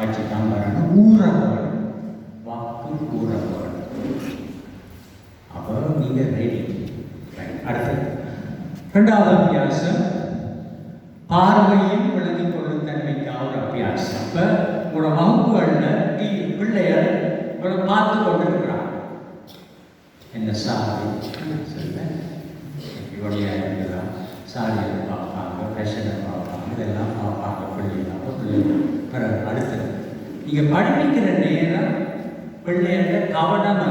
ஆட்சி காண்பாங்க ஊறவாடு வாக்கு ஊறவாடு அப்புறம் நீங்கள் ரைட்டிங் அடுத்தது. ரெண்டாவது அபியாசம். பார்வையில் விளங்கி கொள்ளும் தன்மைக்காக ஒரு அபியாசம். இப்போ உங்களோட வகுப்புகளில் டீ பிள்ளையர் உங்களை பார்த்து கொண்டிருக்கிறாங்க என்ன சாரி சொல்ல இவனுடைய பார்ப்பாங்க ஃபேஷனை பார்ப்பாங்க இதெல்லாம் பார்ப்பாங்க பிள்ளைங்க அப்போ பிள்ளைங்க பிறகு அடுத்தது. நீங்கள் படிப்பிக்கிற நேரம் பிள்ளைகள கவனம்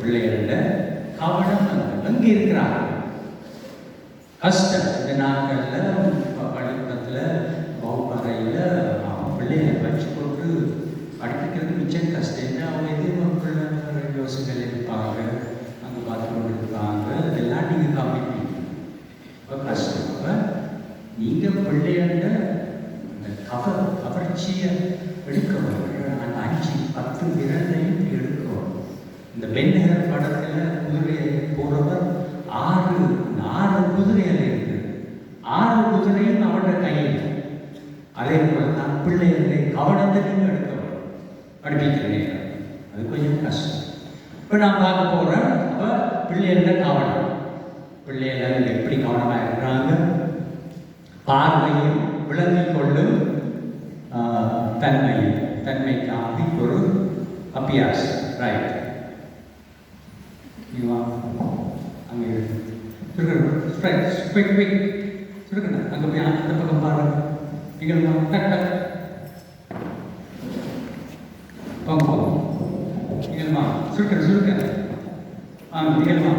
பிள்ளைகள கவனம் அங்கே. அங்கே இருக்கிறாங்க. கஷ்டம். இந்த நாட்களில் பள்ளிக்கூடத்தில் வகுப்பறையில் அவன் பிள்ளைகளை வச்சு போட்டு படிப்பிக்கிறது மிச்சம் கஷ்டம். என்ன அவங்க எதிர்பார்ப்புள்ள யோசனைகள் இருப்பாங்க. அங்கே பார்த்து கொண்டு இருப்பாங்க இதெல்லாம் நீங்கள் கவனிப்பீங்க இப்போ கஷ்டம் அப்போ நீங்கள் பிள்ளைகள அந்த கவர் கவர்ச்சியை எடுக்க வேணும் அந்த அஞ்சு பத்து விரலையும் எடுக்கிறோம். இந்த பெண்ணகர் படத்தில் குதிரையை போகிறவர் ஆறு ஆறு குதிரையில் இருக்கு ஆறு குதிரையும் அவனோட கையில் அதே போல தான் பிள்ளைகளை கவனத்திலையும் நீங்கள் எடுக்கணும் அது கொஞ்சம் கஷ்டம். இப்போ நான் பார்க்க போகிறேன் அப்போ பிள்ளைகள கவனம். பிள்ளைகள் எப்படி கவனமாக இருக்கிறாங்க? பார்வையும் விளங்கிக் கொள்ளும் தன்மை தன்மையும் தன்மைக்காக ஒரு அபியாஸ் ரைட் அங்கே சுருக்கணும் ஸ்ட்ரைட் குவிக் குவிக் சுருக்கணும் அங்கே போய் அந்த பக்கம் பாருங்க நீங்கள் டக் டக் போங்க போங்க நீங்கள்மா சுருக்கணும் சுருக்கணும் ஆ நீங்கள்மா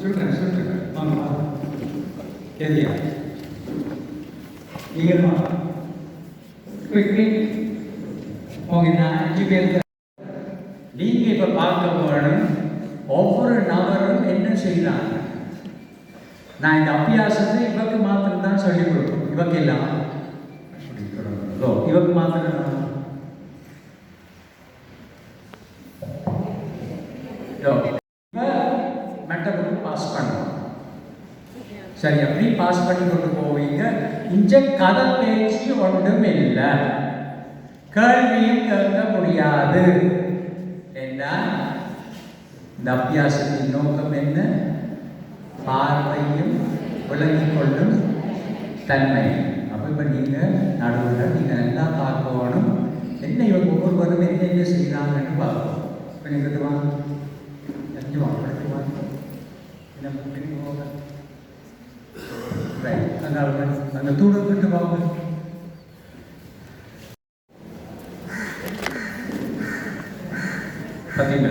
சுருக்கணும் சுருக்கணும் வாங்க வாங்க. எதியா நீங்கள்மா குவிக் குவிக் போங்க நான் அஞ்சு பேர் நீங்க இப்ப பார்க்க போகணும் ஒவ்வொரு நபரும் என்ன செய்யறாங்க நான் இந்த அபியாசத்தை இவக்கு மாத்திரம் தான் சொல்லிக் கொடுப்போம். இவக்கு இல்லாம. இவக்கு மாத்திரம் மெட்டபுக்கு பாஸ் பண்ணுவோம் சரி அப்படி பாஸ் பண்ணி கொண்டு போவீங்க? இஞ்ச கதை பேச்சு ஒன்றும் இல்லை. கேள்வியும் கேட்க முடியாது. என்றால் இந்த அபியாசத்தின் நோக்கம் என்ன? பார்வையும் விளங்கிக் கொள்ளும் தன்மை. அப்போ இப்போ நீங்கள் நடுவில் நீங்கள் நல்லா பார்க்கணும். என்ன இவங்க ஒவ்வொருவரும் என்னென்ன செய்கிறாங்கன்னு பார்க்கணும். இப்போ நீங்கள் வாங்க. தெரிஞ்சு வாங்க. அடுத்து வாங்க. என்ன பண்ணுறீங்க போங்க. ரைட் அங்கே அந்த தூணை விட்டு வாங்க. 看这面